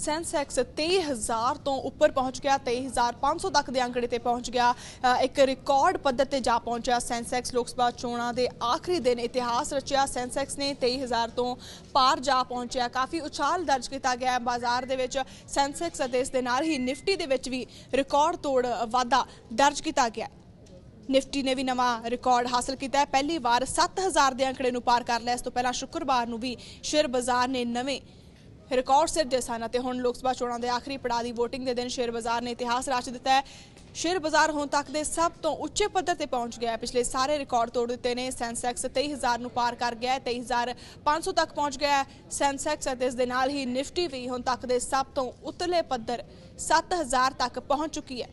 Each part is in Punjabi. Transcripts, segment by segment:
ਸੈਂਸੈਕਸ 23000 ਤੋਂ ਉੱਪਰ ਪਹੁੰਚ ਗਿਆ 23500 ਤੱਕ ਦੇ ਅੰਕੜੇ ਤੇ ਪਹੁੰਚ ਗਿਆ। ਇੱਕ ਰਿਕਾਰਡ ਪੱਧਰ ਤੇ ਜਾ ਪਹੁੰਚਿਆ ਸੈਂਸੈਕਸ ਲੋਕ ਸਭਾ ਚੋਣਾਂ ਦੇ ਆਖਰੀ ਦਿਨ ਇਤਿਹਾਸ ਰਚਿਆ। ਸੈਂਸੈਕਸ ਨੇ 23000 ਤੋਂ ਪਾਰ ਜਾ ਪਹੁੰਚਿਆ। ਕਾਫੀ ਉਛਾਲ ਦਰਜ ਕੀਤਾ ਗਿਆ ਬਾਜ਼ਾਰ ਦੇ ਵਿੱਚ ਸੈਂਸੈਕਸ ਅਤੇ ਇਸ ਦੇ ਨਾਲ ਹੀ ਨਿਫਟੀ ਦੇ ਵਿੱਚ ਵੀ ਰਿਕਾਰਡ ਤੋੜ ਵਾਧਾ ਦਰਜ ਕੀਤਾ ਗਿਆ ਨਿਫਟੀ ਨੇ ਵੀ ਨਵਾਂ ਰਿਕਾਰਡ ਹਾਸਲ ਕੀਤਾ ਹੈ। ਪਹਿਲੀ ਵਾਰ 7000 ਦੇ ਅੰਕੜੇ ਨੂੰ ਪਾਰ ਕਰ ਲਿਆ। ਇਸ ਤੋਂ ਪਹਿਲਾਂ ਸ਼ੁੱਕਰਵਾਰ ਨੂੰ ਵੀ ਸ਼ੇਅਰ ਬਾਜ਼ਾਰ ਨੇ ਨਵੇਂ ਰਿਕਾਰਡ ਸਿਰਜੇ ਸਨ ਅਤੇ ਹੁਣ ਲੋਕ ਸਭਾ ਚੋਣਾਂ ਦੇ ਆਖਰੀ ਪੜਾਅ ਦੀ VOTING ਦੇ ਦਿਨ ਸ਼ੇਅਰ ਬਾਜ਼ਾਰ ਨੇ ਇਤਿਹਾਸ ਰਚ ਦਿੱਤਾ ਹੈ। ਸ਼ੇਅਰ ਬਾਜ਼ਾਰ ਹੁਣ ਤੱਕ ਦੇ ਸਭ ਤੋਂ ਉੱਚੇ ਪੱਧਰ ਤੇ ਪਹੁੰਚ ਗਿਆ ਹੈ। ਪਿਛਲੇ ਸਾਰੇ ਰਿਕਾਰਡ ਤੋੜ ਦਿੱਤੇ ਨੇ। ਸੈਂਸੈਕਸ 23000 ਨੂੰ ਪਾਰ ਕਰ ਗਿਆ ਹੈ। 23500 ਤੱਕ ਪਹੁੰਚ ਗਿਆ ਹੈ। ਸੈਂਸੈਕਸ ਅਤੇ ਇਸ ਦੇ ਨਾਲ ਹੀ ਨਿਫਟੀ ਵੀ ਹੁਣ ਤੱਕ ਦੇ ਸਭ ਤੋਂ ਉਤਲੇ ਪੱਧਰ 7000 ਤੱਕ ਪਹੁੰਚ ਚੁੱਕੀ ਹੈ।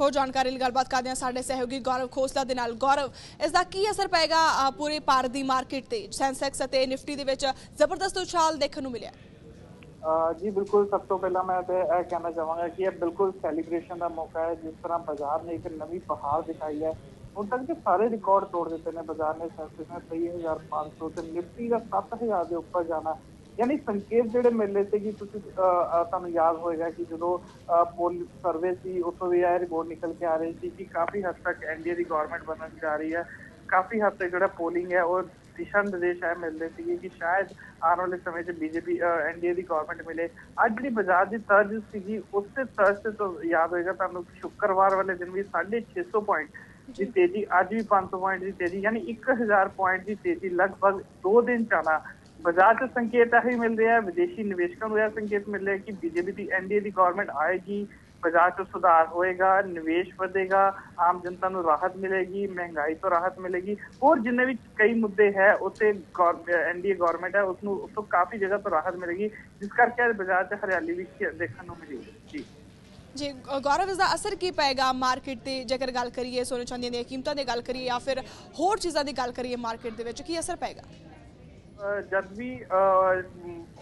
ਹੋਰ ਜਾਣਕਾਰੀ ਲਈ ਗੱਲਬਾਤ ਕਰਦੇ ਹਾਂ ਸਾਡੇ ਸਹਿਯੋਗੀ ਗੌਰਵ ਖੋਸਲਾ ਦੇ ਨਾਲ। ਗੌਰਵ, ਇਸ ਦਾ ਕੀ ਅਸਰ ਪਏਗਾ ਪੂਰੇ ਭਾਰਤ ਦੀ ਮਾਰਕੀਟ ਤੇ? ਸੈਂਸੈਕਸ ਅਤੇ ਨਿਫਟੀ ਦੇ ਵਿੱਚ ਜ਼ਬਰਦਸਤ ਉਛਾਲ ਦੇਖਣ ਨੂੰ ਮਿਲਿਆ। ਅਹ ਜੀ ਬਿਲਕੁਲ ਸਭ ਤੋਂ ਪਹਿਲਾਂ ਮੈਂ ਤੇ ਇਹ ਕਹਿਣਾ ਚਾਹਾਂਗਾ ਕਿ ਇਹ ਬਿਲਕੁਲ ਸੈਲੀਬ੍ਰੇਸ਼ਨ ਦਾ ਮੌਕਾ ਹੈ ਜਿਸ ਤਰ੍ਹਾਂ ਬਾਜ਼ਾਰ ਨੇ ਇੱਕ ਨਵੀਂ ਬਹਾਰ ਦਿਖਾਈ ਹੈ ਹੁਣ ਤੱਕ ਦੇ ਸਾਰੇ ਰਿਕਾਰਡ ਤੋੜ ਦਿੱਤੇ ਨੇ ਬਾਜ਼ਾਰ ਨੇ ਸੈਂਸੈਕਸ ਨੇ 23500 ਤੇ ਨਿਫਟੀ ਦਾ 7000 ਦੇ ਉੱਪਰ ਜਾਣਾ ਯਾਨੀ ਸੰਕੇਤ ਜਿਹੜੇ ਮਿਲੇ ਸੀ ਕਿ ਤੁਸੀਂ ਅਹ, ਅਹ, ਤੁਹਾਨੂੰ ਯਾਦ ਹੋਏਗਾ ਕਿ ਜਦੋਂ ਪੋਲ ਸਰਵੇ ਸੀ ਉਤੋਂ ਵੀ ਇਹ ਰਿਪੋਰਟ ਨਿਕਲ ਕੇ ਆ ਰਹੀ ਸੀ ਕਿ ਕਾਫੀ ਹੱਦ ਤੱਕ ਐਨਡੀਏ ਦੀ ਗਵਰਨਮੈਂਟ ਬਣਨ ਜਾ ਰਹੀ ਹੈ ਕਾਫੀ ਹੱਦ ਤੱਕ ਜਿਹੜਾ ਪੋਲਿੰਗ ਹੈ ਉਹ ਦਿਸ਼ਾ ਨਿਰਦੇਸ਼ ਹੈ ਮਿਲਦੇ ਸੀਗੇ ਕਿ ਸ਼ਾਇਦ ਆਉਣ ਵਾਲੇ ਸਮੇਂ 'ਚ ਬੀਜੇਪੀ ਐਨਡੀਏ ਦੀ ਗਵਰਨਮੈਂਟ ਮਿਲੇ ਅੱਜ ਜਿਹੜੀ ਬਾਜ਼ਾਰ ਦੀ ਤਰਜ ਸੀਗੀ ਉਸੇ ਤਰਜ ਤੇ ਤੋਂ ਯਾਦ ਹੋਏਗਾ ਤੁਹਾਨੂੰ ਕਿ ਸ਼ੁੱਕਰਵਾਰ ਵਾਲੇ ਦਿਨ ਵੀ 650 ਪੁਆਇੰਟ ਦੀ ਤੇਜ਼ੀ ਅੱਜ ਵੀ 500 ਪੁਆਇੰਟ ਦੀ ਤੇਜ਼ੀ ਯਾਨੀ 1000 ਪੁਆਇੰਟ ਦੀ ਤੇਜ਼ੀ ਲਗਭਗ 2 ਦਿਨ ਚਾਣਾ ਬਾਜ਼ਾਰ 'ਚ ਸੰਕੇਤ ਇਹੀ ਮਿਲ ਰਿਹਾ ਹੈ ਵਿਦੇਸ਼ੀ ਨਿਵੇਸ਼ਕਾਂ ਨੂੰ ਇਹ ਸੰਕੇਤ ਮਿਲ ਰਿਹਾ ਹੈ ਕਿ ਬੀਜੇਪੀ ਦੀ ਐਨਡੀਏ ਦੀ ਗਵਰਨਮੈਂਟ ਆਏਗੀ ਬਾਜ਼ਾਰ 'ਚ ਸੁਧਾਰ ਹੋਏਗਾ, ਨਿਵੇਸ਼ ਵਧੇਗਾ, ਆਮ ਜਨਤਾ ਨੂੰ ਰਾਹਤ ਮਿਲੇਗੀ, ਮਹਿੰਗਾਈ ਤੋਂ ਰਾਹਤ ਮਿਲੇਗੀ। ਹੋਰ ਜਿੰਨੇ ਵੀ ਕਈ ਮੁੱਦੇ ਹੈ ਉੱਤੇ ਐਨਡੀਏ ਗਵਰਨਮੈਂਟ ਹੈ ਉਸ ਨੂੰ ਉਸ ਤੋਂ ਕਾਫੀ ਜਗ੍ਹਾ ਤੋਂ ਰਾਹਤ ਮਿਲੇਗੀ, ਜਿਸ ਕਰਕੇ ਬਾਜ਼ਾਰ 'ਚ ਹਰਿਆਲੀ ਵੀ ਦੇਖਣ ਨੂੰ ਮਿਲੇਗੀ ਜੀ। ਜੀ ਗੌਰਵ, ਇਸ ਦਾ ਅਸਰ ਕੀ ਪਏਗਾ ਮਾਰਕੀਟ ਤੇ? ਜੇਕਰ ਗੱਲ ਕਰੀਏ ਸੋਨੇ ਚਾਂਦੀ ਦੀਆਂ ਕੀਮਤਾਂ ਦੀ ਗੱਲ ਕਰੀਏ ਜਾਂ ਫਿਰ ਹੋਰ ਚੀਜ਼ਾਂ ਦੀ ਗੱਲ ਕਰੀਏ ਮਾਰਕੀਟ ਦੇ ਵਿੱਚ, ਕੀ ਅਸਰ ਪਏਗਾ? ਜਦ ਵੀ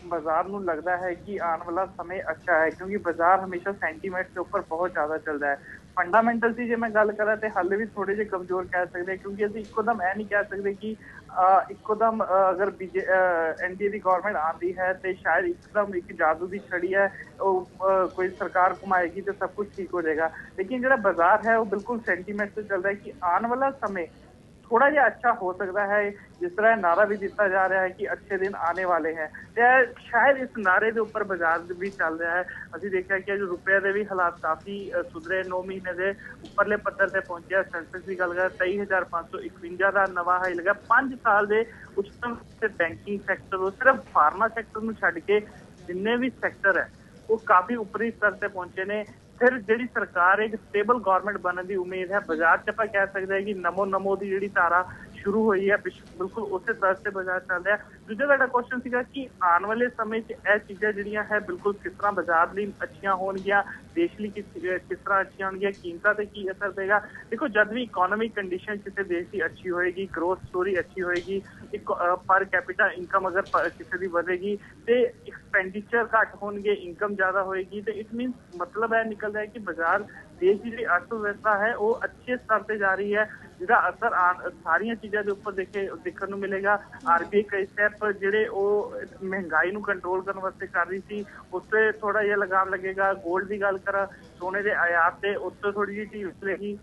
ਬਾਜ਼ਾਰ ਨੂੰ ਲੱਗਦਾ ਹੈ ਕਿ ਆਉਣ ਵਾਲਾ ਸਮੇਂ ਅੱਛਾ ਹੈ ਕਿਉਂਕਿ ਬਾਜ਼ਾਰ ਹਮੇਸ਼ਾ ਸੈਂਟੀਮੈਂਟ ਦੇ ਉੱਪਰ ਬਹੁਤ ਜ਼ਿਆਦਾ ਚੱਲਦਾ ਹੈ। ਫੰਡਾਮੈਂਟਲ ਦੀ ਜੇ ਮੈਂ ਗੱਲ ਕਰਾਂ ਤੇ ਹਾਲੇ ਵੀ ਥੋੜੇ ਜਿਹੇ ਕਮਜ਼ੋਰ ਕਹਿ ਸਕਦੇ ਹਾਂ ਕਿਉਂਕਿ ਅਸੀਂ ਇੱਕੋਦਮ ਇਹ ਨਹੀਂ ਕਹਿ ਸਕਦੇ ਕਿ ਅਹ, ਇੱਕੋਦਮ ਅਗਰ ਬੀਜੇ ਐਨਡੀਏ ਦੀ ਗਵਰਨਮੈਂਟ ਆਉਂਦੀ ਹੈ ਤੇ ਸ਼ਾਇਦ ਇੱਕਦਮ ਇੱਕ ਜਾਦੂ ਦੀ ਛੜੀ ਹੈ ਉਹ ਕੋਈ ਸਰਕਾਰ ਘੁਮਾਏਗੀ ਤੇ ਸਭ ਕੁਝ ਠੀਕ ਹੋ ਜਾਏਗਾ। ਲੇਕਿਨ ਜਿਹੜਾ ਬਾਜ਼ਾਰ ਹੈ ਉਹ ਬਿਲਕੁਲ ਸੈਂਟੀਮੈਂਟ ਤੇ ਚੱਲਦਾ ਹੈ ਕਿ ਆਉਣ ਵਾਲਾ ਸਮੇਂ ਥੋੜਾ ਜਿਹਾ ਅੱਛਾ ਹੋ ਸਕਦਾ ਹੈ ਜਿਸ ਤਰ੍ਹਾਂ ਇਹ ਨਾਰਾ ਵੀ ਦਿੱਤਾ ਜਾ ਰਿਹਾ ਹੈ ਕਿ ਅੱਛੇ ਦਿਨ ਆने ਵਾਲੇ ਹੈ ਤੇ ਸ਼ਾਇਦ ਇਸ ਨਾਰੇ ਦੇ ਉੱਪਰ ਬਾਜ਼ਾਰ ਵੀ ਚੱਲ ਰਿਹਾ ਹੈ ਅਸੀਂ ਦੇਖਿਆ ਕਿ ਜੋ ਰੁਪਏ ਦੇ ਵੀ ਹਾਲਾਤ ਕਾਫੀ ਸੁਧਰੇ 9 ਮਹੀਨੇ ਦੇ ਉੱਪਰਲੇ ਪੱਧਰ ਤੇ ਪਹੁੰਚਿਆ ਸੈਂਸੈਕਸ ਦੀ ਗੱਲ ਕਰ 23551 ਦਾ ਨਵਾਂ ਹਾਈ ਲਗਾ 5 ਸਾਲ ਦੇ ਉੱਚਤਮ ਤੇ ਬੈਂਕਿੰਗ ਸੈਕਟਰ ਉਹ ਸਿਰਫ ਫਾਰਮਾ ਸੈਕਟਰ ਨੂੰ ਛੱਡ ਕੇ ਜਿੰਨੇ ਵੀ ਸੈਕਟਰ ਹੈ ਉਹ ਕਾਫੀ ਉੱਪਰੀ ਸਤਰ ਤੇ ਪਹੁੰਚੇ ਨੇ ਫਿਰ ਜਿਹੜੀ ਸਰਕਾਰ ਇੱਕ ਸਟੇਬਲ ਗਵਰਨਮੈਂਟ ਬਣਨ ਦੀ ਉਮੀਦ ਹੈ। ਬਾਜ਼ਾਰ 'ਚ ਆਪਾਂ ਕਹਿ ਸਕਦੇ ਹਾਂ ਕਿ ਨਮੋ ਨਮੋ ਦੀ ਜਿਹੜੀ ਧਾਰਾ ਸ਼ੁਰੂ ਹੋਈ ਹੈ ਬਿਲਕੁਲ ਉਸੇ ਤਰ੍ਹਾਂ ਤੇ ਬਾਜ਼ਾਰ ਚੱਲ ਰਿਹਾ ਦੂਜਾ ਤੁਹਾਡਾ ਕੁਐਸਚਨ ਸੀਗਾ ਕਿ ਆਉਣ ਵਾਲੇ ਸਮੇਂ 'ਚ ਇਹ ਚੀਜ਼ਾਂ ਜਿਹੜੀਆਂ ਹੈ, ਬਿਲਕੁਲ ਕਿਸ ਤਰ੍ਹਾਂ ਬਾਜ਼ਾਰ ਲਈ ਅੱਛੀਆਂ ਹੋਣਗੀਆਂ, ਦੇਸ਼ ਲਈ ਕਿਸ ਕਿਸ ਤਰ੍ਹਾਂ ਅੱਛੀਆਂ ਹੋਣਗੀਆਂ, ਕੀਮਤਾਂ ਤੇ ਕੀ ਅਸਰ ਪਏਗਾ। ਦੇਖੋ, ਜਦ ਵੀ ਇਕਨੋਮਿਕ ਕੰਡੀਸ਼ਨ ਕਿਸੇ ਦੇਸ਼ ਦੀ ਅੱਛੀ ਹੋਏਗੀ ਗਰੋਥ ਸਟੋਰੀ ਅੱਛੀ ਹੋਏਗੀ, ਇੱਕ ਪਰ ਕੈਪੀਟਾ ਇਨਕਮ ਅਗਰ ਕਿਸੇ ਦੀ ਵਧੇਗੀ, ਤੇ ਐਕਸਪੈਂਡੀਚਰ ਘੱਟ ਹੋਣਗੇ ਇਨਕਮ ਜ਼ਿਆਦਾ ਹੋਏਗੀ, ਤੇ ਇਟ ਮੀਨਸ ਮਤਲਬ ਇਹ ਨਿਕਲਦਾ ਹੈ ਕਿ ਬਾਜ਼ਾਰ ਦੇਸ਼ ਦੀ ਜਿਹੜੀ ਅਰਥ ਵਿਵਸਥਾ ਹੈ, ਉਹ ਅੱਛੇ ਸਤਰ ਤੇ ਜਾ ਰਹੀ ਹੈ, ਜਿਹਦਾ ਅਸਰ ਆਉਣ- ਸਾਰੀਆਂ ਚੀਜ਼ਾਂ ਦੇ ਉੱਪਰ ਦੇਖੇ, ਦੇਖਣ ਨੂੰ ਮਿਲੇਗਾ। ਆਰਬੀਆਈ ਕਈ ਸਟੈਪ ਜਿਹੜੇ ਉਹ ਮਹਿੰਗਾਈ ਨੂੰ ਕੰਟਰੋਲ ਕਰਨ ਵਾਸਤੇ ਕਰ ਰਹੀ ਸੀ ਉੱਤੇ ਥੋੜਾ ਜਿਹਾ ਲਗਾਮ ਲੱਗੇਗਾ। 골ਡ ਦੀ ਗੱਲ ਕਰਾਂ, ਸੋਨੇ ਦੇ ਆਯਾਤ ਤੇ ਉੱਤੇ ਥੋੜੀ ਜਿਹੀ ਢੀਲ ਮਿਲੇਗੀ।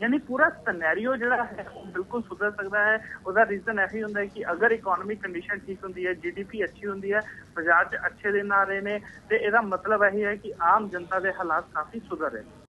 ਯਾਨੀ ਪੂਰਾ ਸਿਨੈਰੀਓ ਜਿਹੜਾ ਹੈ, ਉਹ ਬਿਲਕੁਲ ਸੁਧਰ ਸਕਦਾ ਹੈ। ਉਹਦਾ ਰੀਜ਼ਨ ਇਹੀ ਹੁੰਦਾ ਹੈ ਕਿ ਅਗਰ ਇਕਨੋਮਿਕ ਕੰਡੀਸ਼ਨ ਠੀਕ ਹੁੰਦੀ ਹੈ ਜੀਡੀਪੀ ਅੱਛੀ ਹੁੰਦੀ ਹੈ, ਬਾਜ਼ਾਰ 'ਚ ਅੱਛੇ ਦਿਨ ਆ ਰਹੇ ਨੇ, ਤੇ ਇਹਦਾ ਮਤਲਬ ਇਹੀ ਹੈ ਕਿ ਆਮ ਜਨਤਾ ਦੇ ਹਾਲਾਤ ਕਾਫੀ ਸੁਧਰ ਰਹੇ ਨੇ।